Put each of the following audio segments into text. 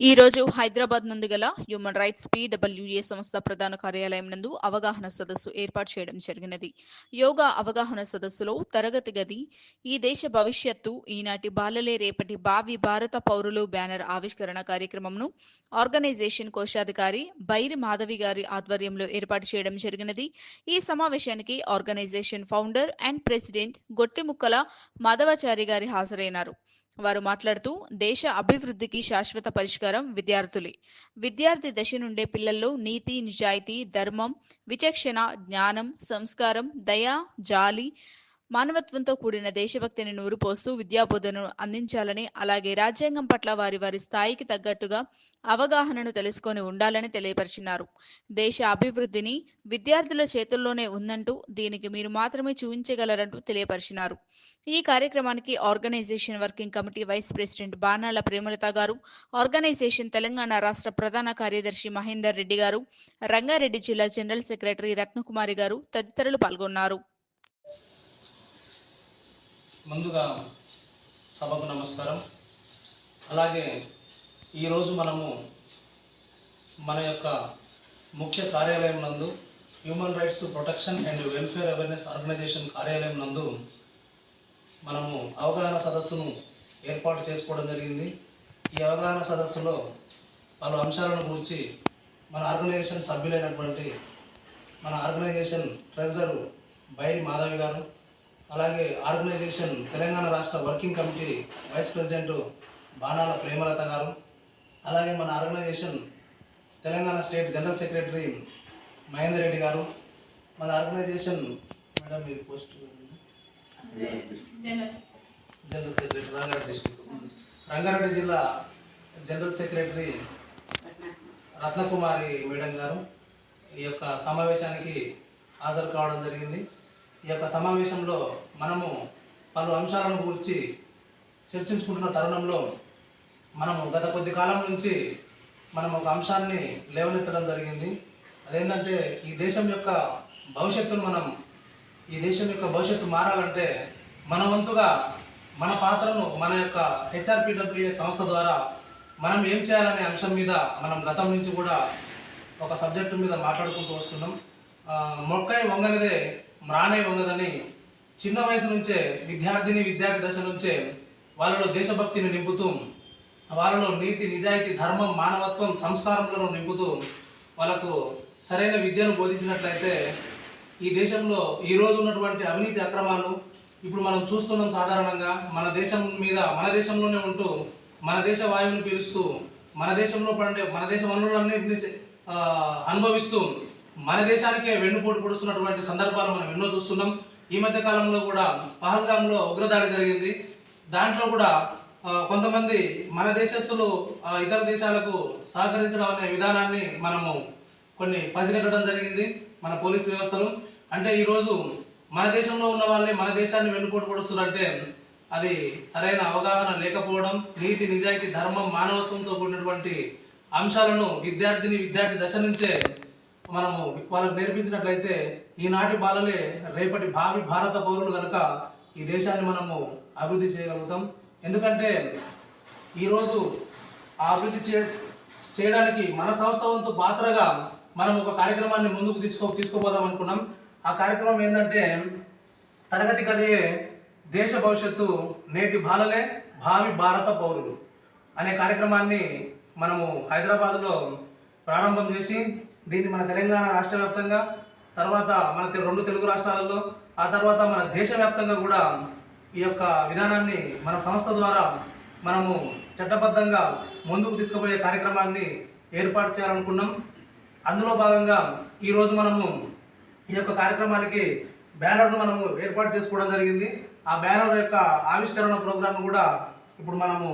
ఈ రోజు హైదరాబాద్ నందు గల హ్యూమన్ రైట్స్ పిడబ్ల్యూఏ సంస్థ ప్రధాన కార్యాలయం నందు అవగాహన సదస్సు ఏర్పాటు చేయడం జరిగినది. యోగా అవగాహన సదస్సులో తరగతి గది ఈ దేశ భవిష్యత్తు ఈనాటి బాలలే రేపటి భావి భారత పౌరులు బ్యానర్ ఆవిష్కరణ కార్యక్రమంను ఆర్గనైజేషన్ కోశాధికారి బైరి మాధవి గారి ఆధ్వర్యంలో ఏర్పాటు చేయడం జరిగినది. ఈ సమావేశానికి organization founder and president Gottimukkala Madhavachari గారి హాజరైనారు. వారు మాట్లాడుతూ దేశ అభివృద్ధికి శాశ్వత పరిష్కారం విద్యార్థులే. విద్యార్థి దశ నుండే పిల్లల్లో నీతి నిజాయితీ ధర్మం విచక్షణ జ్ఞానం సంస్కారం దయ జాలి మానవత్వంతో కూడిన దేశభక్తిని నూరుపోస్తూ విద్యాబోధనను అందించాలని అలాగే రాజ్యాంగం పట్ల వారి వారి స్థాయికి తగ్గట్టుగా అవగాహనను తెలుసుకొని ఉండాలని తెలియపరిచినారు. దేశ అభివృద్ధిని విద్యార్థుల చేతుల్లోనే ఉందంటూ దీనికి మీరు మాత్రమే చూపించగలరంటూ తెలియపరిచినారు. ఈ కార్యక్రమానికి organization working committee vice president Banala Premalatha గారు ఆర్గనైజేషన్ తెలంగాణ రాష్ట్ర ప్రధాన కార్యదర్శి మహేందర్ రెడ్డి గారు రంగారెడ్డి జిల్లా జనరల్ సెక్రటరీ రత్నకుమారి గారు తదితరులు పాల్గొన్నారు. ముందుగా సభకు నమస్కారం. అలాగే ఈరోజు మనము మన యొక్క ముఖ్య కార్యాలయం నందు human rights protection and welfare awareness organization కార్యాలయం నందు మనము అవగాహన సదస్సును ఏర్పాటు చేసుకోవడం జరిగింది. ఈ అవగాహన సదస్సులో పలు అంశాలను గురించి మన ఆర్గనైజేషన్ సభ్యులైనటువంటి మన ఆర్గనైజేషన్ ట్రెజరర్ బైరి మాధవి గారు అలాగే ఆర్గనైజేషన్ తెలంగాణ రాష్ట్ర working committee vice president Banala Premalatha గారు అలాగే మన organization Telangana state general secretary Mahender Reddy గారు మన ఆర్గనైజేషన్ మేడం మీరు post general secretary Rangareddy district. Rangareddy జిల్లా జనరల్ సెక్రటరీ రత్నకుమారి మేడం గారు ఈ యొక్క సమావేశానికి హాజరు కావడం జరిగింది. ఈ యొక్క సమావేశంలో మనము పలు అంశాలను గురించి చర్చించుకుంటున్న తరుణంలో మనము గత కొద్ది కాలం నుంచి మనం ఒక అంశాన్ని లేవనెత్తడం జరిగింది. అదేంటంటే ఈ దేశం యొక్క భవిష్యత్తును మనం ఈ దేశం యొక్క భవిష్యత్తు మారాలంటే మన వంతుగా మన పాత్రను మన యొక్క హెచ్ఆర్పిడబ్ల్యూఏ సంస్థ ద్వారా మనం ఏం చేయాలనే అంశం మీద మనం గతం నుంచి కూడా ఒక సబ్జెక్టు మీద మాట్లాడుకుంటూ వస్తున్నాం. మొక్క మొక్కై వంగనిదే మ్రానే ఉన్నదని చిన్న వయసు నుంచే విద్యార్థిని విద్యార్థి దశ నుంచే వాళ్ళలో దేశభక్తిని నింపుతూ వాళ్ళలో నీతి నిజాయితీ ధర్మం మానవత్వం సంస్కారములను నింపుతూ వాళ్ళకు సరైన విద్యను బోధించినట్లయితే ఈ దేశంలో ఈరోజు ఉన్నటువంటి అవినీతి అక్రమాలు ఇప్పుడు మనం చూస్తున్నాం సాధారణంగా. మన దేశం మీద మన దేశంలోనే ఉంటూ మన దేశ వాయువుని పీలుస్తూ మన దేశంలో పండే మన దేశ వనరులన్నింటినీ అనుభవిస్తూ మన దేశానికే వెన్నుపోటు పొడుస్తున్నటువంటి సందర్భాలు మనం ఎన్నో చూస్తున్నాం. ఈ మధ్య కాలంలో కూడా పహల్గాంలో ఉగ్రదాడి జరిగింది. దాంట్లో కూడా కొంతమంది మన దేశస్తులు ఇతర దేశాలకు సహకరించడం అనే విధానాన్ని మనము కొన్ని పసిగట్టడం జరిగింది మన పోలీస్ వ్యవస్థలు. అంటే ఈరోజు మన దేశంలో ఉన్న వాళ్ళే మన దేశాన్ని వెన్నుపోటు పొడుస్తున్నారంటే అది సరైన అవగాహన లేకపోవడం నీతి నిజాయితీ ధర్మం మానవత్వంతో కూడినటువంటి అంశాలను విద్యార్థిని విద్యార్థి దశ నుంచే మనము వాళ్ళకు నేర్పించినట్లయితే ఈనాటి బాలలే రేపటి భావి భారత పౌరులు కనుక ఈ దేశాన్ని మనము అభివృద్ధి చేయగలుగుతాం. ఎందుకంటే ఈరోజు ఆ అభివృద్ధి చే చేయడానికి మన సంస్థ వంతు పాత్రగా మనం ఒక కార్యక్రమాన్ని ముందుకు తీసుకో తీసుకుపోదాం అనుకున్నాం. ఆ కార్యక్రమం ఏంటంటే తరగతి గదే దేశ భవిష్యత్తు నేటి బాలలే భావి భారత పౌరులు అనే కార్యక్రమాన్ని మనము హైదరాబాద్లో ప్రారంభం చేసి దీన్ని మన తెలంగాణ రాష్ట్ర వ్యాప్తంగా తర్వాత మన రెండు తెలుగు రాష్ట్రాలలో ఆ తర్వాత మన దేశవ్యాప్తంగా కూడా ఈ యొక్క విధానాన్ని మన సంస్థ ద్వారా మనము చట్టబద్ధంగా ముందుకు తీసుకుపోయే కార్యక్రమాన్ని ఏర్పాటు చేయాలనుకున్నాం. అందులో భాగంగా ఈరోజు మనము ఈ యొక్క కార్యక్రమానికి బ్యానర్ను మనము ఏర్పాటు చేసుకోవడం జరిగింది. ఆ బ్యానర్ యొక్క ఆవిష్కరణ ప్రోగ్రామ్ కూడా ఇప్పుడు మనము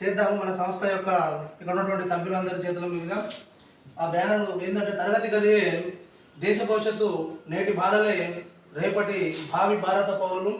చేద్దాము. మన సంస్థ యొక్క ఇక్కడ ఉన్నటువంటి సభ్యులందరి చేతుల మీదుగా. ఆ బ్యానర్ ఏంటంటే తరగతి గది దేశ భవిష్యత్తు నేటి బాలలే రేపటి భావి భారత పౌరులు.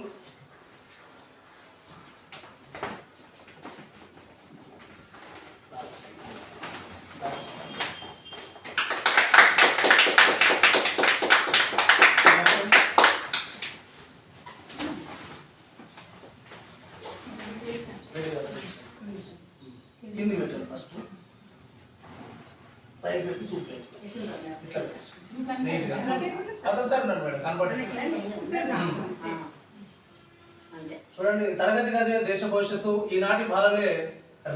చూడండి తరగతి గది దేశ భవిష్యత్తు ఈనాటి బాలలే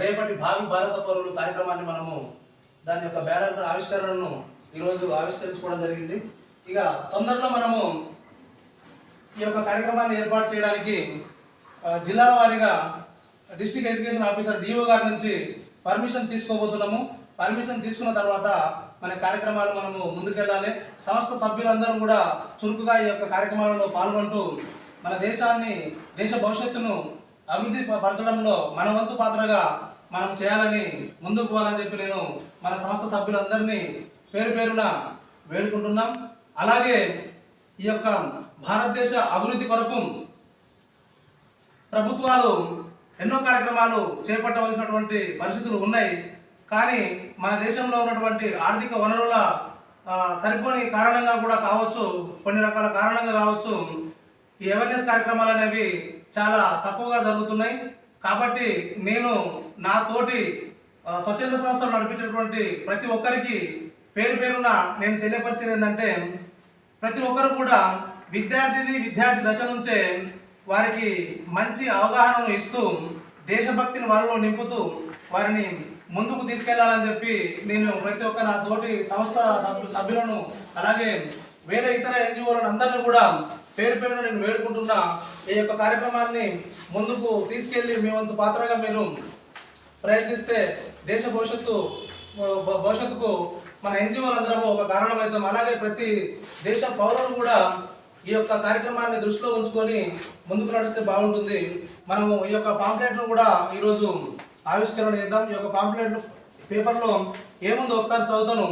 రేపటి భావి భారత పౌరులు కార్యక్రమాన్ని మనము దాని యొక్క బ్యానర్ ఆవిష్కరణను ఈరోజు ఆవిష్కరించుకోవడం జరిగింది. ఇక తొందరలో మనము ఈ యొక్క కార్యక్రమాన్ని ఏర్పాటు చేయడానికి జిల్లాల వారీగా డిస్ట్రిక్ట్ ఎడ్యుకేషన్ ఆఫీసర్ డిఓ గారి నుంచి పర్మిషన్ తీసుకోబోతున్నాము. పర్మిషన్ తీసుకున్న తర్వాత మన కార్యక్రమాలు మనము ముందుకెళ్ళాలి. సంస్థ సభ్యులందరూ కూడా చురుకుగా ఈ యొక్క కార్యక్రమాలలో పాల్గొంటూ మన దేశాన్ని దేశ భవిష్యత్తును అభివృద్ధి పరచడంలో మన వంతు పాత్రగా మనం చేయాలని ముందుకు పోవాలని చెప్పి నేను మన సంస్థ సభ్యులందరినీ పేరు పేరున వేడుకుంటున్నాం. అలాగే ఈ యొక్క భారతదేశ అభివృద్ధి కొరకు ప్రభుత్వాలు ఎన్నో కార్యక్రమాలు చేపట్టవలసినటువంటి పరిస్థితులు ఉన్నాయి. కానీ మన దేశంలో ఉన్నటువంటి ఆర్థిక వనరుల సరిపోని కారణంగా కూడా కావచ్చు కొన్ని రకాల కారణంగా కావచ్చు ఈ అవేర్నెస్ కార్యక్రమాలు అనేవి చాలా తక్కువగా జరుగుతున్నాయి. కాబట్టి నేను నా తోటి స్వచ్ఛంద సంస్థలు నడిపించేటువంటి ప్రతి ఒక్కరికి పేరు పేరున నేను తెలియపరిచేది ఏంటంటే ప్రతి ఒక్కరు కూడా విద్యార్థిని విద్యార్థి దశ నుంచే వారికి మంచి అవగాహనను ఇస్తూ దేశభక్తిని వారిలో నింపుతూ వారిని ముందుకు తీసుకెళ్ళాలని చెప్పి నేను ప్రతి ఒక్క నా తోటి సంస్థ సభ్యు- సభ్యులను అలాగే వేరే ఇతర ఎన్జిఓలను అందరినీ కూడా పేరు పేరున నేను వేడుకుంటున్నా. ఈ యొక్క కార్యక్రమాన్ని ముందుకు తీసుకెళ్ళి మీ వంతు పాత్రగా మీరు ప్రయత్నిస్తే దేశ భవిష్యత్తు భవిష్యత్తుకు మన ఎన్జిఓలు అందరము ఒక కారణమవుతాం. అలాగే ప్రతి దేశ పౌరులు కూడా ఈ యొక్క కార్యక్రమాన్ని దృష్టిలో ఉంచుకొని ముందుకు నడిస్తే బాగుంటుంది. మనము ఈ యొక్క పాంప్లెట్ను కూడా ఈరోజు ఆవిష్కరణ చేద్దాం. ఈ యొక్క పాంప్లెట్ పేపర్లో ఏముందో ఒకసారి చదువుతాను.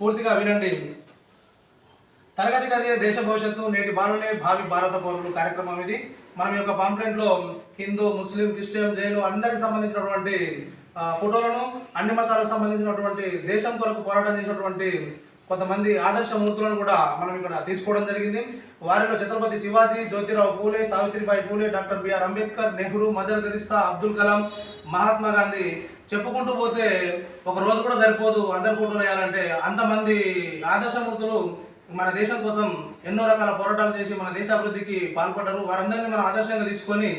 పూర్తిగా వినండి. తరగతి గది దేశ భవిష్యత్తు నేటి బాలనే భావి భారత పౌరులు కార్యక్రమం ఇది. మనం యొక్క పాంప్లెట్లో హిందూ ముస్లిం క్రిస్టియన్ జైలు అందరికి సంబంధించినటువంటి ఫోటోలను అన్ని మతాలకు సంబంధించినటువంటి దేశం కొరకు పోరాటం చేసినటువంటి కొంతమంది ఆదర్శ మూర్తులను కూడా మనం ఇక్కడ తీసుకోవడం జరిగింది. వారిలో Chhatrapati Shivaji Jyotirao Phule Savitribai Phule doctor B R Ambedkar Nehru Mother Teresa Abdul Kalam Mahatma Gandhi చెప్పుకుంటూ పోతే ఒక రోజు కూడా సరిపోదు అందరి ఫోటోలు వేయాలంటే. అంతమంది ఆదర్శమూర్తులు మన దేశం కోసం ఎన్నో రకాల పోరాటాలు చేసి మన దేశ అభివృద్ధికి పాల్పడ్డారు. వారందరినీ మనం ఆదర్శంగా తీసుకొని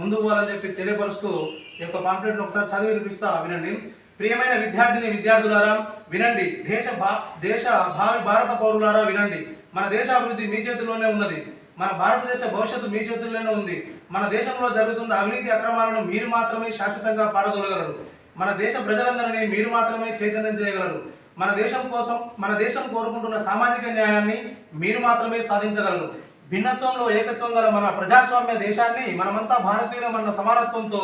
ముందుకు పోవాలని చెప్పి తెలియపరుస్తూ ఈ యొక్క పాంప్లెట్ను ఒకసారి చదివి వినిపిస్తా వినండి. ప్రియమైన విద్యార్థిని విద్యార్థులారా వినండి. దేశ భా దేశ భావి భారత పౌరులారా వినండి. మన దేశ అభివృద్ధి మీ చేతుల్లోనే ఉన్నది. మన భారతదేశ భవిష్యత్తు మీ చేతుల్లోనే ఉంది. మన దేశంలో జరుగుతున్న అవినీతి అక్రమాలను మీరు మాత్రమే శాశ్వతంగా పారదోలగలరు. మన దేశ ప్రజలందరినీ మీరు మాత్రమే చైతన్యం చేయగలరు. మన దేశం కోసం మన దేశం కోరుకుంటున్న సామాజిక న్యాయాన్ని మీరు మాత్రమే సాధించగలరు. భిన్నత్వంలో ఏకత్వం గల మన ప్రజాస్వామ్య దేశాన్ని మనమంతా భారతీయుల మన సమానత్వంతో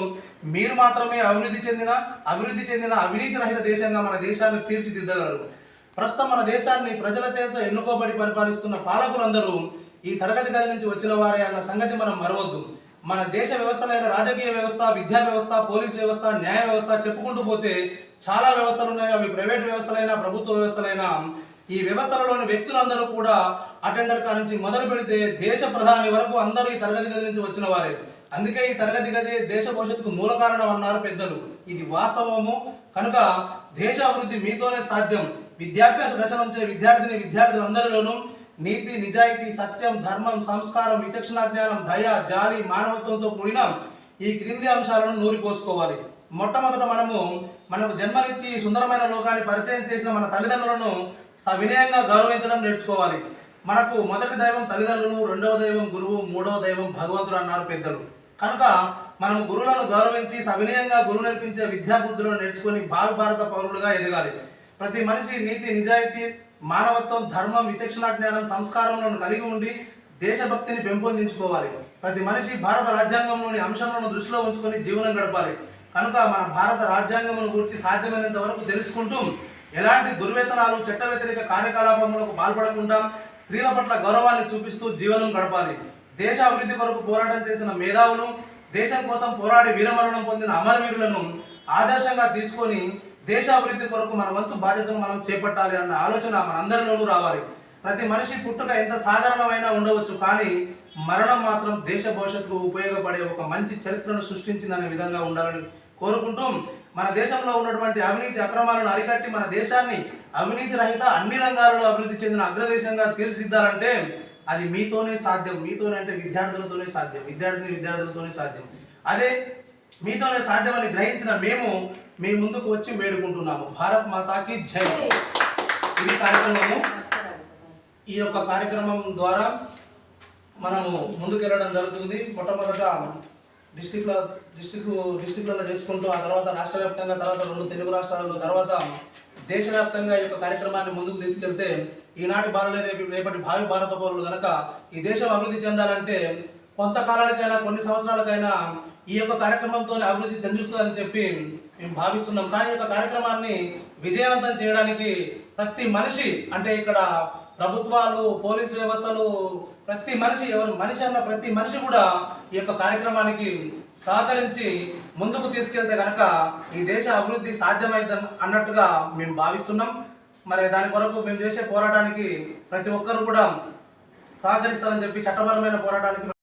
మీరు మాత్రమే అభివృద్ధి చెందిన అభివృద్ధి చెందిన అవినీతి రహిత దేశంగా మన దేశాన్ని తీర్చిదిద్దగలరు. ప్రస్తుతం మన దేశాన్ని ప్రజల చేత ఎన్నుకోబడి పరిపాలిస్తున్న పాలకులందరూ ఈ తరగతి గది నుంచి వచ్చిన వారే అన్న సంగతి మనం మరవద్దు. మన దేశ వ్యవస్థలైన రాజకీయ వ్యవస్థ విద్యా వ్యవస్థ పోలీస్ వ్యవస్థ న్యాయ వ్యవస్థ చెప్పుకుంటూ పోతే చాలా వ్యవస్థలు ఉన్నాయి అవి ప్రైవేట్ వ్యవస్థలైనా ప్రభుత్వ వ్యవస్థలైనా ఈ వ్యవస్థలలోని వ్యక్తులందరూ కూడా అటెండర్ కా నుంచి మొదలు పెడితే దేశ ప్రధాని వరకు అందరూ ఈ తరగతి గది నుంచి వచ్చిన వారే. అందుకే ఈ తరగతి గది దేశ భవిష్యత్తుకు మూల కారణం అన్నారు పెద్దలు. ఇది వాస్తవము. కనుక దేశ అభివృద్ధి మీతోనే సాధ్యం. విద్యాభ్యాస దశ నుంచే విద్యార్థిని విద్యార్థులందరిలోనూ నీతి నిజాయితీ సత్యం ధర్మం సంస్కారం విచక్షణ జ్ఞానం దయ జాలి మానవత్వంతో కూడిన ఈ క్రింది అంశాలను నూరిపోసుకోవాలి. మొట్టమొదట మనము మనకు జన్మనిచ్చి సుందరమైన లోకాన్ని పరిచయం చేసిన మన తల్లిదండ్రులను సవినయంగా గౌరవించడం నేర్చుకోవాలి. మనకు మొదటి దైవం తల్లిదండ్రులు రెండవ దైవం గురువు మూడవ దైవం భగవంతుడు అన్నారు పెద్దలు. కనుక మనం గురువులను గౌరవించి సవినయంగా గురువు నేర్పించే విద్యాబుద్ధులను నేర్చుకొని భావి భారత పౌరులుగా ఎదగాలి. ప్రతి మనిషి నీతి నిజాయితీ మానవత్వం ధర్మం విచక్షణ జ్ఞానం సంస్కారంలను కలిగి ఉండి దేశభక్తిని పెంపొందించుకోవాలి. ప్రతి మనిషి భారత రాజ్యాంగంలోని అంశాలను దృష్టిలో ఉంచుకొని జీవనం గడపాలి. కనుక మన భారత రాజ్యాంగమును గురించి సాధ్యమైనంత వరకు తెలుసుకుంటూ ఎలాంటి దుర్వ్యసనాలు చట్ట వ్యతిరేక కార్యకలాపములకు పాల్పడకుండా స్త్రీల పట్ల గౌరవాన్ని చూపిస్తూ జీవనం గడపాలి. దేశ అభివృద్ధి కొరకు పోరాటం చేసిన మేధావులు దేశం కోసం పోరాడి వీరమరణం పొందిన అమరవీరులను ఆదర్శంగా తీసుకొని దేశ అభివృద్ధి కొరకు మన వంతు బాధ్యతను మనం చేపట్టాలి అన్న ఆలోచన మనందరిలోనూ రావాలి. ప్రతి మనిషి పుట్టుక ఎంత సాధారణమైనా ఉండవచ్చు కానీ మరణం మాత్రం దేశ భవిష్యత్తుకు ఉపయోగపడే ఒక మంచి చరిత్రను సృష్టించిందనే విధంగా ఉండాలని కోరుకుంటూ మన దేశంలో ఉన్నటువంటి అవినీతి అక్రమాలను అరికట్టి మన దేశాన్ని అవినీతి రహిత అన్ని రంగాలలో అభివృద్ధి చెందిన అగ్రదేశంగా తీర్చిదిద్దాలంటే అది మీతోనే సాధ్యం. మీతోనే అంటే విద్యార్థులతోనే సాధ్యం. విద్యార్థిని విద్యార్థులతోనే సాధ్యం. అదే మీతోనే సాధ్యమని గ్రహించిన మేము మీ ముందుకు వచ్చి వేడుకుంటున్నాము. భారత్ మాతాకి జై. ఇది కార్యక్రమము ఈ యొక్క కార్యక్రమం ద్వారా మనము ముందుకెళ్ళడం జరుగుతుంది. మొట్టమొదట డిస్టిక్లో డిస్టిక్ డిస్టిక్లలో చేసుకుంటూ ఆ తర్వాత రాష్ట్ర వ్యాప్తంగా తర్వాత రెండు తెలుగు రాష్ట్రాలలో తర్వాత దేశవ్యాప్తంగా ఈ యొక్క కార్యక్రమాన్ని ముందుకు తీసుకెళ్తే ఈనాటి బాలలే రేపు రేపటి భావి భారత పౌరులు కనుక ఈ దేశం అభివృద్ధి చెందాలంటే కొంతకాలానికైనా కొన్ని సంవత్సరాలకైనా ఈ యొక్క కార్యక్రమంతోనే అభివృద్ధి చెందుతుందని చెప్పి మేము భావిస్తున్నాం. కానీ ఈ యొక్క కార్యక్రమాన్ని విజయవంతం చేయడానికి ప్రతి మనిషి అంటే ఇక్కడ ప్రభుత్వాలు పోలీస్ వ్యవస్థలు ప్రతి మనిషి ఎవరు మనిషి అన్న ప్రతి మనిషి కూడా ఈ యొక్క కార్యక్రమానికి సహకరించి ముందుకు తీసుకెళ్తే కనుక ఈ దేశ అభివృద్ధి సాధ్యమైంది అన్నట్టుగా మేము భావిస్తున్నాం. మరి దాని కొరకు మేము చేసే పోరాటానికి ప్రతి ఒక్కరు కూడా సహకరిస్తారని చెప్పి చట్టపరమైన పోరాటానికి